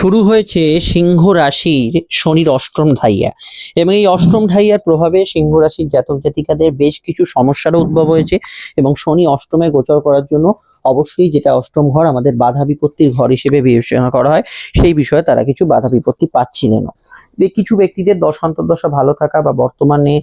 শুরু হয়েছে সিংহ রাশির শনির অষ্টম ধাইয়া এবং এই অষ্টম ধাইয়ার প্রভাবে সিংহ রাশির জাতক জাতিকাদের বেশ কিছু সমস্যারও উদ্ভব হয়েছে এবং শনি অষ্টমে গোচর করার জন্য অবশ্যই যেটা অষ্টম ঘর আমাদের বাধা বিপত্তির ঘর হিসেবে বিবেচনা করা হয়, সেই বিষয়ে তারা কিছু বাধা বিপত্তি পাচ্ছিলেন কিছু ব্যক্তিদের দশান্তর্দশা ভালো থাকা বা বর্তমানে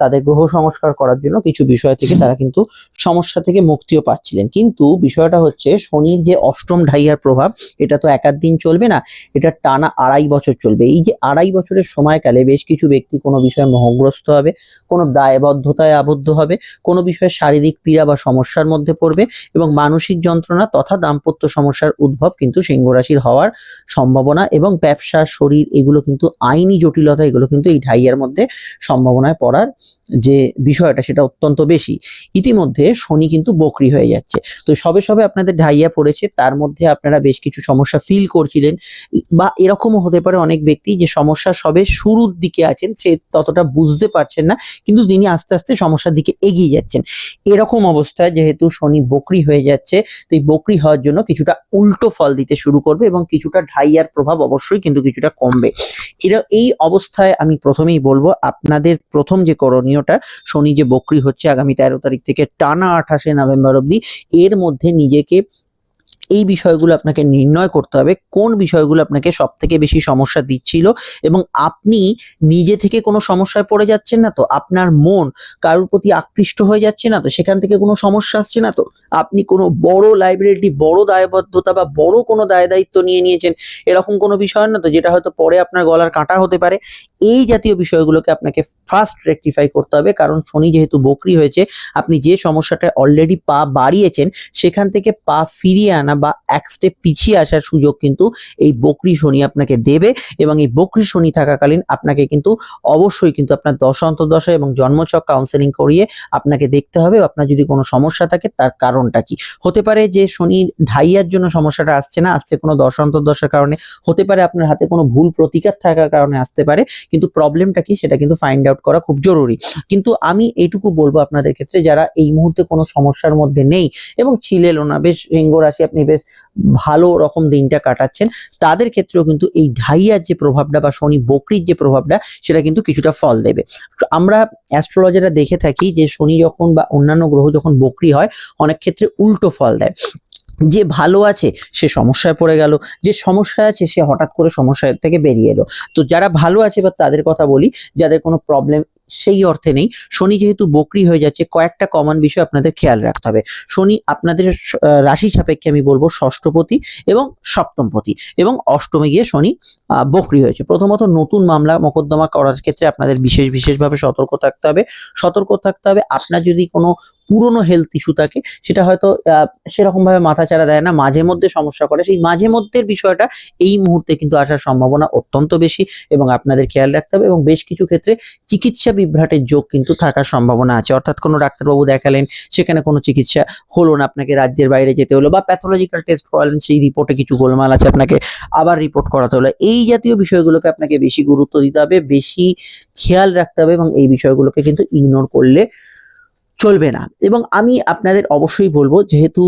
তাদের গ্রহ সংস্কার করার জন্য কিছু বিষয় থেকে তারা কিন্তু সমস্যা থেকে মুক্তিও পাচ্ছিলেন। কিন্তু বিষয়টা হচ্ছে, শনির যে অষ্টম ঢাইয়ার প্রভাব, এটা তো একাধ দিন চলবে না, এটা টানা আড়াই বছর চলবে। এই যে আড়াই বছরের সময়কালে বেশ কিছু ব্যক্তি কোনো বিষয়ে মোহগ্রস্ত হবে, কোনো দায়বদ্ধতায় আবদ্ধ হবে, কোনো বিষয়ে শারীরিক পীড়া বা সমস্যার মধ্যে পড়বে এবং মানসিক যন্ত্রণা তথা দাম্পত্য সমস্যার উদ্ভব কিন্তু সিংহ রাশির হওয়ার সম্ভাবনা এবং ব্যবসা, শরীর এগুলো কিন্তু আইনি জটিলতা এগুলো কিন্তু এই ঢাইয়ার মধ্যে সম্ভাবনায় পড়ার যে বিষয়টা সেটা অত্যন্ত বেশি। ইতিমধ্যে শনি কিন্তু বকরি হয়ে যাচ্ছে। তো সবে সবে আপনাদের ঢাইয়া পড়েছে, তার মধ্যে আপনারা বেশ কিছু সমস্যা ফিল করছিলেন। বা এরকমও হতে পারে অনেক ব্যক্তি যে সমস্যা সবে শুরুর দিকে আছেন, সে ততটা বুঝতে পারছেন না, কিন্তু তিনি আস্তে আস্তে সমস্যার দিকে এগিয়ে যাচ্ছেন। এরকম অবস্থায় যেহেতু শনি বকরি হয়ে যাচ্ছে, তো এই বকরি হওয়ার জন্য কিছুটা উল্টো ফল দিতে শুরু করবে এবং কিছুটা ঢাইয়ার প্রভাব অবশ্যই কিন্তু কিছুটা কমবে। এরা এই অবস্থায় আমি প্রথমেই বলব, আপনাদের প্রথম যে করণীয়টা, শনি যে বকরি হচ্ছে আগামী তেরো তারিখ থেকে টানা আঠাশে নভেম্বর অব্দি এর মধ্যে নিজেকে এই বিষয়গুলো আপনাকে নির্ণয় করতে হবে, কোন বিষয়গুলো আপনাকে সব থেকে বেশি সমস্যা দিচ্ছিল এবং আপনি নিজে থেকে কোনো সমস্যায় পড়ে যাচ্ছেন না তো? আপনার মন কারোর প্রতি আকৃষ্ট হয়ে যাচ্ছে না তো? সেখান থেকে কোনো সমস্যা আসছে না তো? আপনি কোনো বড় লাইব্রেরিটি বড় দায়বদ্ধতা বা বড় কোনো দায় দায়িত্ব নিয়ে নিয়েছেন, এরকম কোনো বিষয় না তো? যেটা হয়তো পরে আপনার গলার কাঁটা হতে পারে। এই জাতীয় বিষয়গুলোকে আপনাকে ফার্স্ট রেকটিফাই করতে হবে, কারণ শনি যেহেতু বকরি হয়েছে, আপনি যে সমস্যাটা অলরেডি পা বাড়িয়েছেন, সেখান থেকে পা ফিরিয়ে আনা বা এক স্টেপ পিছিয়ে আসার সুযোগ কিন্তু এই বকরি শনি আপনাকে দেবে এবং এই বকরি শনি থাকাকালীন আপনাকে কিন্তু অবশ্যই কিন্তু আপনার দশা অন্তর্দশা এবং জন্মছক কাউন্সেলিং করিয়ে আপনাকে দেখতে হবে আপনার যদি কোনো সমস্যা থাকে তার কারণটা কি? হতে পারে যে শনি ঢাইয়ার জন্য সমস্যাটা আসছে না, আসছে কোনো দশা অন্তর্দশার কারণে। হতে পারে আপনার হাতে কোনো ভুল প্রতিকার থাকার কারণে আসতে পারে, কিন্তু প্রবলেমটা কি সেটা কিন্তু ফাইন্ড আউট করা খুব জরুরি। কিন্তু আমি এইটুকু বলব আপনাদের ক্ষেত্রে, যারা এই মুহূর্তে কোনো সমস্যার মধ্যে নেই এবং ছিলেনও না, বেশ সিংহ রাশি আপনি বেশ ভালো রকম দিনটা কাটাচ্ছেন। তাদের ক্ষেত্রেও কিন্তু এই ঢাইয়ার যে প্রভাবটা বা শনি বকরির যে প্রভাবটা, সেটা কিন্তু কিছুটা ফল দেবে। আমরা অ্যাস্ট্রোলজাররা দেখে থাকি যে শনি যখন বা অন্যান্য গ্রহ যখন বকরি হয়, অনেক ক্ষেত্রে উল্টো ফল দেয়। যে ভালো আছে, সে সমস্যায় পড়ে গেল। যে সমস্যায় আছে, সে হঠাৎ করে সমস্যা থেকে বেরিয়ে এলো। তো যারা ভালো আছে বা তাদের কথা বলি, যাদের কোনো প্রবলেম সেই অর্থে নেই। শনি যেহেতু বকরি হয়ে যাচ্ছে কয়েকটা কমন বিষয় আপনাদের খেয়াল রাখতে হবে। শনি আপনাদের রাশি সাপেক্ষে আমি বলব ষষ্ঠপতি এবং সপ্তমপতি এবং অষ্টমে গিয়ে শনি বকরি হয়েছে। প্রথমত নতুন মামলা মোকদ্দমা করার ক্ষেত্রে আপনাদের বিশেষ বিশেষভাবে সতর্ক থাকতে হবে। সতর্ক থাকতে হবে আপনার যদি কোনো পুরনো হেলথ ইস্যু থাকে সেটা হয়তো আহ, সেরকম ভাবে মাথাচাড়া দেয় না মাঝে মধ্যে সমস্যা করে। সেই মাঝে মধ্যের বিষয়টা এই মুহূর্তে কিন্তু আসার সম্ভাবনা অত্যন্ত বেশি এবং আপনাদের খেয়াল রাখতে হবে এবং বেশ কিছু ক্ষেত্রে চিকিৎসা বিভ্রাটের যোগ কিন্তু থাকার সম্ভাবনা আছে। অর্থাৎ কোনো ডাক্তারবাবু দেখালেন, সেখানে কোনো চিকিৎসা হলো না, আপনাকে রাজ্যের বাইরে যেতে হলো বা প্যাথোলজিক্যাল টেস্ট করালেন, সেই রিপোর্টে কিছু গোলমাল আছে আপনাকে আবার রিপোর্ট করাতে হলো। এই জাতীয় বিষয়গুলোকে আপনাকে বেশি গুরুত্ব দিতে হবে, বেশি খেয়াল রাখতে হবে এবং এই বিষয়গুলোকে কিন্তু ইগনোর করলে চলবে না। এবং আমি আপনাদের অবশ্যই বলব, যেহেতু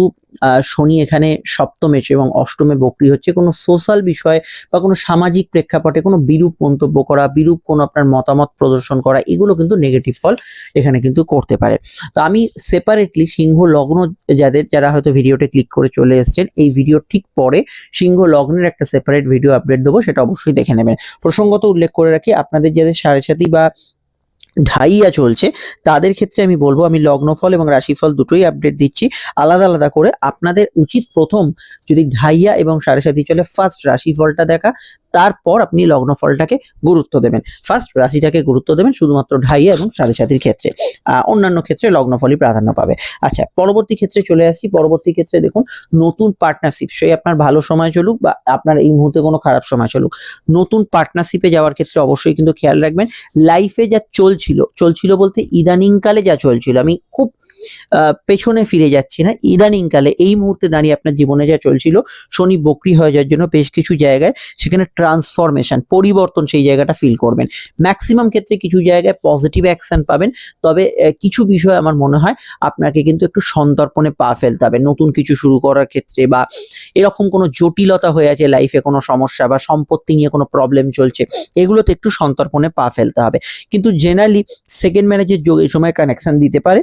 শনি এখানে সপ্তমে এবং অষ্টমে বকরি হচ্ছে, কোনো সোশ্যাল বিষয় বা কোনো সামাজিক প্রেক্ষাপটে কোনো বিরূপ মন্তব্য করা, বিরূপ কোনো আপনার মতামত প্রদর্শন করা, এগুলো কিন্তু নেগেটিভ ফল এখানে কিন্তু করতে পারে। তো আমি সেপারেটলি সিংহ লগ্ন যাদের, যারা হয়তো ভিডিওতে ক্লিক করে চলে এসেছেন, এই ভিডিও ঠিক পরে সিংহ লগ্নের একটা সেপারেট ভিডিও আপডেট দেবো, সেটা অবশ্যই দেখে নেবেন। প্রসঙ্গত উল্লেখ করে রাখি, আপনাদের যাদের সাড়ে সাথী বা ঢাইয়া চলছে। তাদের ক্ষেত্রে আমি বলব, আমি লগ্নফল এবং রাশিফল দুটোই আপডেট দিচ্ছি। আলাদা আলাদা করে আপনাদের উচিত প্রথম যদি ঢাইয়া এবং সাড়ে সাথী চলে ফার্স্ট রাশিফলটা দেখা। তারপর আপনি লগ্নফলটাকে গুরুত্ব দেবেন। ফার্স্ট রাশিটাকে গুরুত্ব দেবেন শুধুমাত্র ঢাইয়া এবং সাড়ে সাথীর ক্ষেত্রে। অন্যান্য ক্ষেত্রে লগ্নফলই প্রাধান্য পাবে। আচ্ছা পরবর্তী ক্ষেত্রে চলে আসছি। পরবর্তী ক্ষেত্রে দেখুন, নতুন পার্টনারশিপ সেই আপনার ভালো সময় চলুক বা আপনার এই মুহূর্তে কোনো খারাপ সময় চলুক। নতুন পার্টনারশিপে যাওয়ার ক্ষেত্রে অবশ্যই কিন্তু খেয়াল রাখবেন লাইফে যা চলছিল চলছিল বলতে ইদানিংকালে যা চলছিল, আমি খুব পেছনে ফিরে যাচ্ছি না। ইদানিংকালে এই মুহূর্তে দাঁড়িয়ে আপনার জীবনে যা চলছিল, শনি বক্রি হয়ে যাওয়ার জন্য বেশ কিছু জায়গায় সেখানে ট্রান্সফরমেশন পরিবর্তন সেই জায়গাটা ফিল করবেন। ম্যাক্সিমাম ক্ষেত্রে কিছু জায়গায় পজিটিভ অ্যাকশন পাবেন, তবে কিছু বিষয় আমার মনে হয় আপনাকে কিন্তু একটু সন্তর্পণে পা ফেলতে হবে। নতুন কিছু শুরু করার ক্ষেত্রে বা এরকম কোনো জটিলতা হয়ে আছে লাইফে কোনো সমস্যা বা সম্পত্তি নিয়ে কোনো প্রবলেম চলছে, এগুলোতে একটু সন্তর্পণে পা ফেলতে হবে। কিন্তু জেনারেলি সেকেন্ড ম্যারেজের যোগ এই সময় কানেকশন দিতে পারে।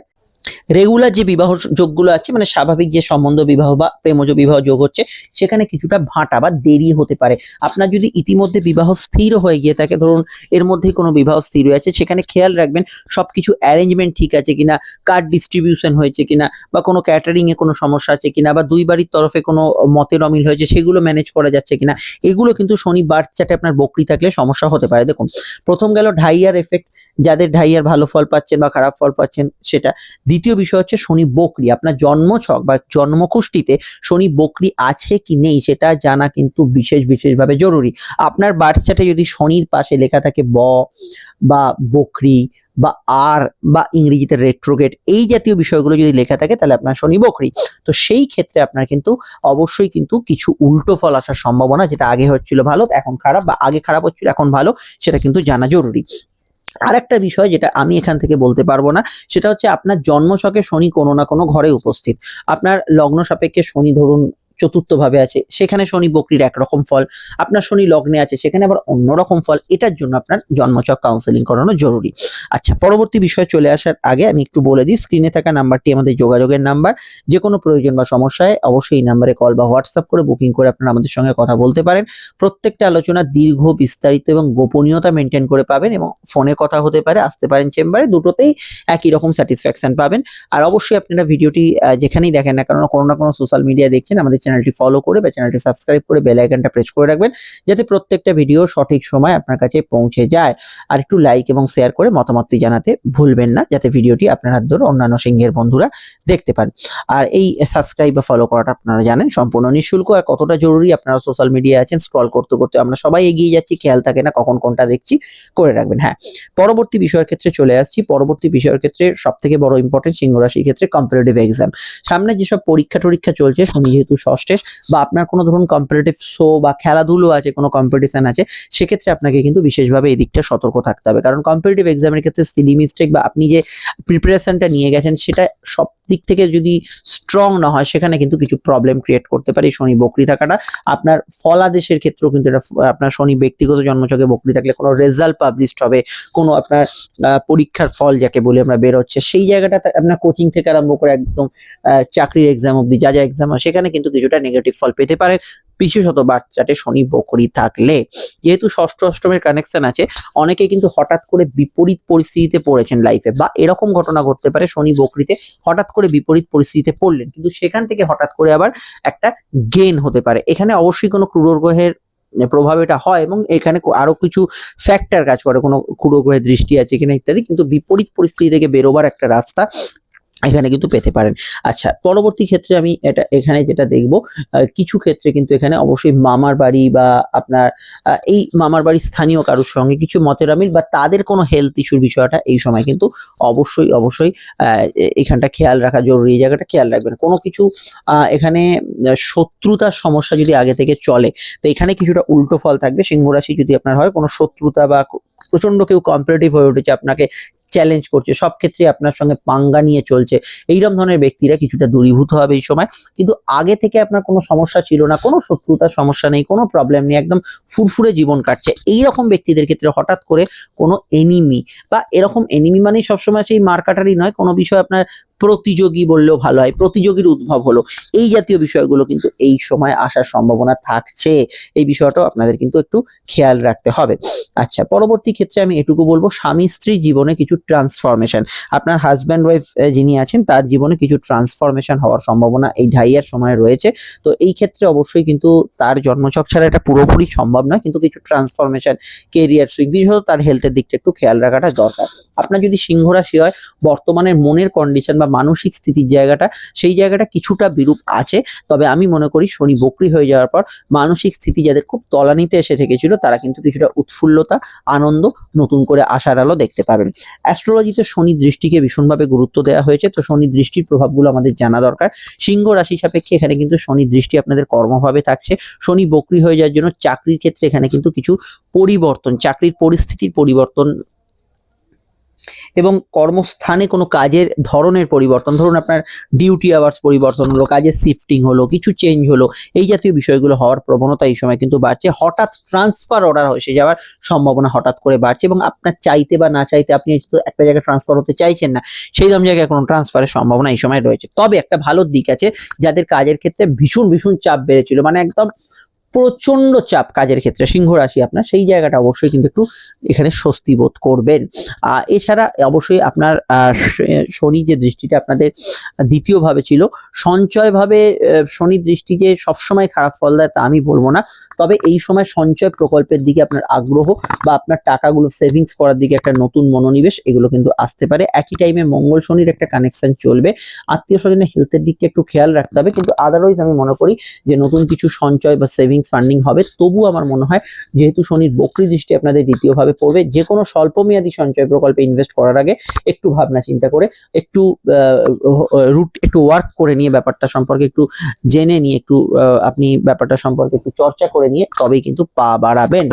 রেগুলার যে বিবাহ যোগগুলো আছে মানে স্বাভাবিক যে সম্বন্ধ বিবাহ বা প্রেমজ বিবাহ যোগ হচ্ছে, সেখানে কিছুটা ভাটা বা দেরি হতে পারে। আপনার যদি ইতিমধ্যে বিবাহ স্থির হয়ে গিয়ে থাকে, ধরুন এর মধ্যেই কোনো বিবাহ স্থির হয়ে আছে, সেখানে খেয়াল রাখবেন সবকিছু অ্যারেঞ্জমেন্ট ঠিক আছে কিনা কার্ড ডিস্ট্রিবিউশন হয়েছে কিনা, বা কোনো ক্যাটারিং এ কোনো সমস্যা আছে কিনা, বা দুই বাড়ির তরফে কোনো মতের অমিল হয়েছে, সেগুলো ম্যানেজ করা যাচ্ছে কিনা, এগুলো কিন্তু শনি বার্থ চার্টে আপনার বকরি থাকলে সমস্যা হতে পারে। দেখুন, প্রথম গেল ঢাইয়ার এফেক্ট যাদের ঢাইয়ার ভালো ফল পাচ্ছেন বা খারাপ ফল পাচ্ছেন, সেটা দ্বিতীয় বিষয় হচ্ছে শনি বকরি, আপনার জন্মছক বা জন্মকুষ্ঠিতে শনি বকরি আছে কি নেই সেটা জানা কিন্তু বিশেষ বিশেষভাবে জরুরি। আপনার বাচ্চাটা যদি শনির পাশে লেখা থাকে ব বা বকরি বা আর বা ইংরেজিতে রেট্রোগেট এই জাতীয় বিষয়গুলো যদি লেখা থাকে তাহলে আপনার শনি বকরি। তো সেই ক্ষেত্রে আপনার কিন্তু অবশ্যই কিন্তু কিছু উল্টো ফল আসার সম্ভাবনা যেটা আগে হচ্ছিল ভালো, এখন খারাপ বা আগে খারাপ হচ্ছিল, এখন ভালো, সেটা কিন্তু জানা জরুরি। আরেকটা বিষয় যেটা আমি এখান থেকে বলতে পারব না, সেটা হচ্ছে আপনার জন্মশকে শনি কোনো না কোনো ঘরে উপস্থিত। আপনার লগ্ন সাপেক্ষে শনি ধরুন চতুর্থ ভাবে আছে। সেখানে শনি বকরির একরকম ফল, আপনার শনি লগ্নে আছে, সেখানে আবার অন্যরকম ফল, এটার জন্য আপনার জন্মচক কাউন্সেলিং করানো জরুরি। আচ্ছা পরবর্তী বিষয়ে চলে আসার আগে আমি একটু বলে দিই স্ক্রিনে থাকা নাম্বারটি আমাদের যোগাযোগের নাম্বার যে কোনো প্রয়োজন বা সমস্যায় অবশ্যই এই নাম্বারে কল বা হোয়াটসঅ্যাপ করে বুকিং করে আপনারা আমাদের সঙ্গে কথা বলতে পারেন। প্রত্যেকটা আলোচনা দীর্ঘ, বিস্তারিত এবং গোপনীয়তা মেনটেন করে পাবেন এবং ফোনে কথা হতে পারে, আসতে পারেন চেম্বারে, দুটোতেই একই রকম স্যাটিসফ্যাকশন পাবেন। আর অবশ্যই আপনারা ভিডিওটি যেখানেই দেখেন না কারণ কোনো না কোনো সোশ্যাল মিডিয়া দেখছেন, আমাদের চ্যানেলটি ফলো করে বা চ্যানেলটি সাবস্ক্রাইব করে বেল প্রেস করে রাখবেন, যাতে প্রত্যেকটা ভিডিও সঠিক সময় আপনার কাছে পৌঁছে যায়। আর একটু লাইক এবং শেয়ার করে মতামতটি জানাতে ভুলবেন না, যাতে ভিডিওটি আপনার হাত ধরে অন্যান্য সিংহের বন্ধুরা দেখতে পান। আর এই সাবস্ক্রাইব বা ফলো করাটা আপনারা জানেন, সম্পূর্ণ নিঃশুল্ক আর কতটা জরুরি আপনারা সোশ্যাল মিডিয়া আছেন স্ক্রল করতে করতে আমরা সবাই এগিয়ে যাচ্ছি, খেয়াল থাকে না কখন কোনটা দেখছি, করে রাখবেন হ্যাঁ। পরবর্তী বিষয়ের ক্ষেত্রে চলে আসছি, পরবর্তী বিষয়ের ক্ষেত্রে সব থেকে বড় ইম্পর্টেন্ট সিংহ রাশির ক্ষেত্রে কম্পারেটিভ এক্সাম সামনে যেসব পরীক্ষা টরীক্ষা চলছে শনি যেহেতু ষষ্ঠে বা আপনার কোনো ধরুন কম্পিটিটিভ শো বা খেলাধুলো আছে, কোনো কম্পিটিশন আছে, সেক্ষেত্রে আপনাকে কিন্তু বিশেষভাবে এই দিকটা সতর্ক থাকতে হবে। কারণ কম্পিটিটিভ এক্সামের ক্ষেত্রে সিলি মিস্টেক বা আপনি যে প্রিপারেশনটা নিয়ে গেছেন, সেটা সব দিক থেকে যদি স্ট্রং না হয়, সেখানে কিন্তু কিছু প্রবলেম ক্রিয়েট করতে পারে শনি বকরি থাকাটা। আপনার ফলাদেশের ক্ষেত্রেও কিন্তু এটা, আপনার শনি ব্যক্তিগত জন্মচকে বকরি থাকলে কোনো রেজাল্ট পাবলিশড হবে, কোনো আপনার পরীক্ষার ফল যাকে বলে আমরা বেরোচ্ছে, সেই জায়গাটাতে আপনার কোচিং থেকে আরম্ভ করে একদম চাকরির এক্সাম অবধি যা যা এক্সাম হয়, সেখানে কিন্তু কিছুটা নেগেটিভ ফল পেতে পারেন। বিশেষত বাচ্চাটে শনি বকরি থাকলে, যেহেতু ষষ্ঠ অষ্টমের কানেকশন আছে, অনেকে কিন্তু হঠাৎ করে বিপরীত পরিস্থিতিতে পড়েছেন লাইফে বা এরকম ঘটনা ঘটতে পারে শনি বকরিতে হঠাৎ করে বিপরীত পরিস্থিতিতে পড়লেন, কিন্তু সেখান থেকে হঠাৎ করে আবার একটা গেন হতে পারে। এখানে অবশ্যই কোনো ক্রূর গ্রহের প্রভাব এটা হয় এবং এখানে আরও কিছু ফ্যাক্টর কাজ করে, কোনো গ্রহের দৃষ্টি আছে কিনা ইত্যাদি, কিন্তু বিপরীত পরিস্থিতি থেকে বেরোবার একটা রাস্তা এখানে কিন্তু পেতে পারেন। আচ্ছা পরবর্তী ক্ষেত্রে আমি এটা, এখানে যেটা দেখব কিছু ক্ষেত্রে কিন্তু এখানে অবশ্যই মামার বাড়ি বা আপনার এই মামার বাড়ির স্থানীয় কারোর সঙ্গে কিছু মতের আমিল বা তাদের কোনো হেলথ ইস্যুর বিষয়টা এই সময় কিন্তু অবশ্যই অবশ্যই এখানটা খেয়াল রাখা জরুরি, এই জায়গাটা খেয়াল রাখবেন। কোনো কিছু এখানে শত্রুতার সমস্যা যদি আগে থেকে চলে, তো এখানে কিছুটা উল্টো ফল থাকবে। সিংহরাশি যদি আপনার হয়, কোনো শত্রুতা বা প্রচণ্ড কেউ কম্পারেটিভ হয়ে উঠেছে, আপনাকে চ্যালেঞ্জ করছে, সব ক্ষেত্রে আপনার সঙ্গে পাঙ্গা নিয়ে চলছে। এইরকম ধরনের ব্যক্তিরা কিছুটা দূরীভূত হবে এই সময়। কিন্তু আগে থেকে আপনার কোনো সমস্যা ছিল না, কোনো শত্রুতার সমস্যা নেই, কোনো প্রবলেম নেই, একদম ফুরফুরে জীবন কাটছে। এইরকম ব্যক্তিদের ক্ষেত্রে হঠাৎ করে কোনো এনিমি বা এরকম এনিমি মানেই সবসময় সেই মার্কাটারই নয়। কোনো বিষয় আপনার প্রতিযোগী বললেও ভালো হয়, প্রতিযোগীর উদ্ভব হলো। এই জাতীয় বিষয়গুলো কিন্তু এই সময় আসার সম্ভাবনা থাকছে। এই বিষয়টাও আপনাদের কিন্তু একটু খেয়াল রাখতে হবে। আচ্ছা পরবর্তী ক্ষেত্রে আমি এটুকু বলব, স্বামী স্ত্রী জীবনে কিছু ট্রান্সফরমেশন আপনার হাজব্যান্ড ওয়াইফ যিনি আছেন, তার জীবনে কিছু ট্রান্সফরমেশন হওয়ার সম্ভাবনা এই ঢাইয়ার সময় রয়েছে। তো এই ক্ষেত্রে অবশ্যই কিন্তু তার জন্মছক ছাড়া এটা পুরোপুরি সম্ভব নয়, কিন্তু কিছু ট্রান্সফরমেশন কেরিয়ার সুইচ বিশেষত তার হেলথের দিকটা একটু খেয়াল রাখাটা দরকার। আপনার যদি সিংহ রাশি হয়, বর্তমানের মনের কন্ডিশন বা মানসিক স্থিতির জায়গাটা, সেই জায়গাটা কিছুটা বিরূপ আছে। তবে আমি মনে করি শনি বকরি হয়ে যাওয়ার পর মানসিক স্থিতি যাদের খুব তলানিতে এসে থেকেছিল, তারা কিন্তু কিছুটা উৎফুল্লতা, আনন্দ নতুন করে আশার আলো দেখতে পাবেন। অ্যাস্ট্রোলজিতে শনি দৃষ্টিকে ভীষণভাবে গুরুত্ব দেওয়া হয়েছে, তো শনি দৃষ্টির প্রভাবগুলো আমাদের জানা দরকার। সিংহ রাশি সাপেক্ষে এখানে কিন্তু শনি দৃষ্টি আপনাদের কর্মভাবে থাকছে। শনি বকরি হয়ে যাওয়ার জন্য চাকরির ক্ষেত্রে এখানে কিন্তু কিছু পরিবর্তন, চাকরির পরিস্থিতির পরিবর্তন এবং কর্মস্থানে কোনো কাজের ধরনের পরিবর্তন, ধরুন আপনার ডিউটি আওয়ার্স পরিবর্তন হলো, কাজের শিফটিং হলো, কিছু চেঞ্জ হলো, এই জাতীয় বিষয়গুলো হওয়ার প্রবণতা এই সময় কিন্তু বাড়ছে। হঠাৎ ট্রান্সফার অর্ডার এসে যাওয়ার সম্ভাবনা হঠাৎ করে বাড়ছে এবং আপনার চাইতে বা না চাইতে আপনি একটা জায়গায় ট্রান্সফার হতে চাইছেন না, সেই রকম জায়গায় কোনো ট্রান্সফারের সম্ভাবনা এই সময় রয়েছে। তবে একটা ভালো দিক আছে, যাদের কাজের ক্ষেত্রে ভীষণ ভীষণ চাপ বেড়েছিল মানে একদম প্রচণ্ড চাপ কাজের ক্ষেত্রে, সিংহ রাশি আপনার, সেই জায়গাটা অবশ্যই কিন্তু একটু এখানে স্বস্তি বোধ করবেন। এছাড়া অবশ্যই আপনার শনি যে দৃষ্টিটা আপনাদের দ্বিতীয়ভাবে ছিল, সঞ্চয়ভাবে শনি দৃষ্টি যে সবসময় খারাপ ফল দেয় তা আমি বলব না। তবে এই সময় সঞ্চয় প্রকল্পের দিকে আপনার আগ্রহ বা আপনার টাকাগুলো সেভিংস করার দিকে একটা নতুন মনোনিবেশ, এগুলো কিন্তু আসতে পারে। একই টাইমে মঙ্গল শনির একটা কানেকশন চলবে। আত্মীয় স্বজনের হেলথের দিকটা একটু খেয়াল রাখতে হবে। কিন্তু আদারওয়াইজ আমি মনে করি যে নতুন কিছু সঞ্চয় বা সেভিংস ফান্ডিং হবে তবু আমার মনে হয় যেহেতু শনির বক্রি দৃষ্টি আপনাদের দ্বিতীয়ভাবে পড়বে যে কোনো স্বল্পমেয়াদী সঞ্চয় প্রকল্পে ইনভেস্ট করার আগে একটু ভাবনা চিন্তা করে, একটু রুট একটু ওয়ার্ক করে নিয়ে ব্যাপারটা সম্পর্কে একটু জেনে নিয়ে, একটু আপনি ব্যাপারটা সম্পর্কে একটু চর্চা করে নিয়ে তবেই কিন্তু পা বাড়াবেন।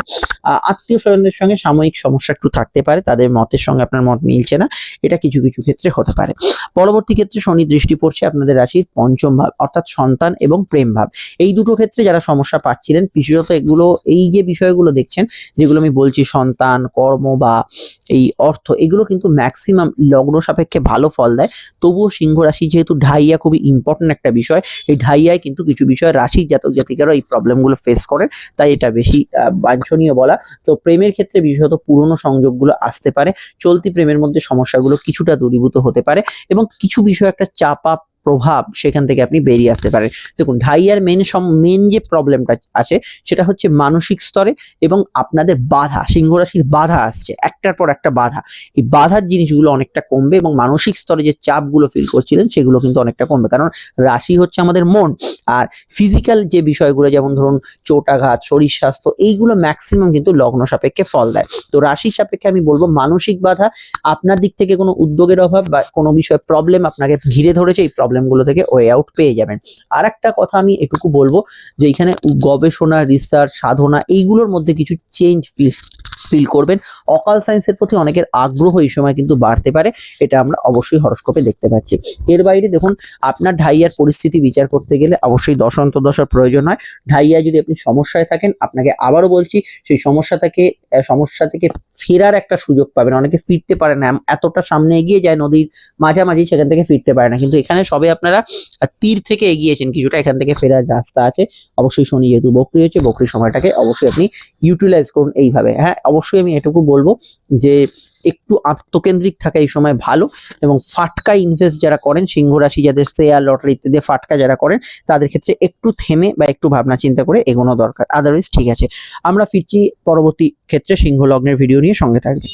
আত্মীয় স্বজনদের সঙ্গে সাময়িক সমস্যা একটু থাকতে পারে, তাদের মতের সঙ্গে আপনার মত মিলছে না, এটা কিছু কিছু ক্ষেত্রে হতে পারে। পরবর্তী ক্ষেত্রে শনি দৃষ্টি পড়ছে আপনাদের রাশির পঞ্চম ভাব, অর্থাৎ সন্তান এবং প্রেম ভাব। এই দুটো ক্ষেত্রে যারা সমস্যা পাচ্ছিলেন, বিশেষত এগুলো, এই যে বিষয়গুলো দেখছেন, যেগুলো আমি বলছি সন্তান, কর্ম বা এই অর্থ, এগুলো কিন্তু ম্যাক্সিমাম লগ্ন সাপেক্ষে ভালো ফল দেয়। তবুও সিংহ রাশি যেহেতু ঢাইয়া খুবই ইম্পর্টেন্ট একটা বিষয়, এই ঢাইয়ায় কিন্তু কিছু বিষয় রাশির জাতক জাতিকারা এই প্রবলেমগুলো ফেস করেন, তাই এটা বেশি বাঞ্ছনীয় বলা তো প্রেমের ক্ষেত্রে বিশেষত পুরনো সংযোগগুলো আসতে পারে, চলতি প্রেমের মধ্যে সমস্যাগুলো কিছুটা দূরীভূত হতে পারে এবং কিছু বিষয় একটা চাপা প্রভাব সেখান থেকে আপনি বেরিয়ে আসতে পারেন। দেখুন ঢাইয়ার মেন মেন যে প্রবলেমটা আছে, সেটা হচ্ছে মানসিক স্তরে এবং আপনাদের বাধা সিংহ রাশির বাধা আসছে, একটার পর একটা বাধা। এই বাধার জিনিসগুলো অনেকটা কমবে এবং মানসিক স্তরে যে চাপগুলো ফিল করছিলেন, সেগুলো কিন্তু অনেকটা কমবে। কারণ রাশি হচ্ছে আমাদের মন, আর ফিজিক্যাল যে বিষয়গুলো, যেমন ধরুন চোটাঘাত শরীর স্বাস্থ্য, এইগুলো ম্যাক্সিমাম কিন্তু লগ্ন সাপেক্ষে ফল দেয়। তো রাশির সাপেক্ষে আমি বলব, মানসিক বাধা আপনার দিক থেকে কোনো উদ্যোগের অভাব বা কোনো বিষয়ে প্রবলেম আপনাকে ঘিরে ধরেছে, এই প্রবলেমগুলো থেকে ওয়ে আউট পেয়ে যাবেন। আর একটা কথা আমি এটুকু বলব যে এখানে গবেষণা রিসার্চ সাধনা এইগুলোর মধ্যে কিছু চেঞ্জ ফিল ফিল করবেন। অকাল সায়েন্সের প্রতি অনেকের আগ্রহ এই সময় কিন্তু বাড়তে পারে, এটা আমরা অবশ্যই হরস্কোপে দেখতে পাচ্ছি। এর বাইরে দেখুন, আপনার ঢাইয়ার পরিস্থিতি বিচার করতে গেলে অবশ্যই দশ অন্তর্দশার প্রয়োজন হয়। ঢাইয়া যদি আপনি সমস্যায় থাকেন, আপনাকে আবারও বলছি, সেই সমস্যা থেকে সমস্যা থেকে ফেরার একটা সুযোগ পাবেন। অনেকে ফিরতে পারে না, এতটা সামনে এগিয়ে যায়, নদীর মাঝামাঝি সেখান থেকে ফিরতে পারে না। কিন্তু এখানে সবে আপনারা তীর থেকে এগিয়েছেন, কিছুটা এখান থেকে ফেরার রাস্তা আছে। অবশ্যই শনি যেহেতু বকরি হয়েছে বকরি সময়টাকে অবশ্যই আপনি ইউটিলাইজ করুন এইভাবে। হ্যাঁ অবশ্যই আমি এটুকু বলব যে একটু আত্মকেন্দ্রিক থাকা এই সময় ভালো এবং ফাটকা ইনভেস্ট যারা করেন সিংহ রাশি যাদের শেয়ার লটারি ইত্যাদি ফাটকা যারা করেন, তাদের ক্ষেত্রে একটু থেমে বা একটু ভাবনা চিন্তা করে এগোনো দরকার। আদারওয়াইজ ঠিক আছে। আমরা ফিরছি পরবর্তী ক্ষেত্রে সিংহ লগ্নের ভিডিও নিয়ে সঙ্গে থাকবে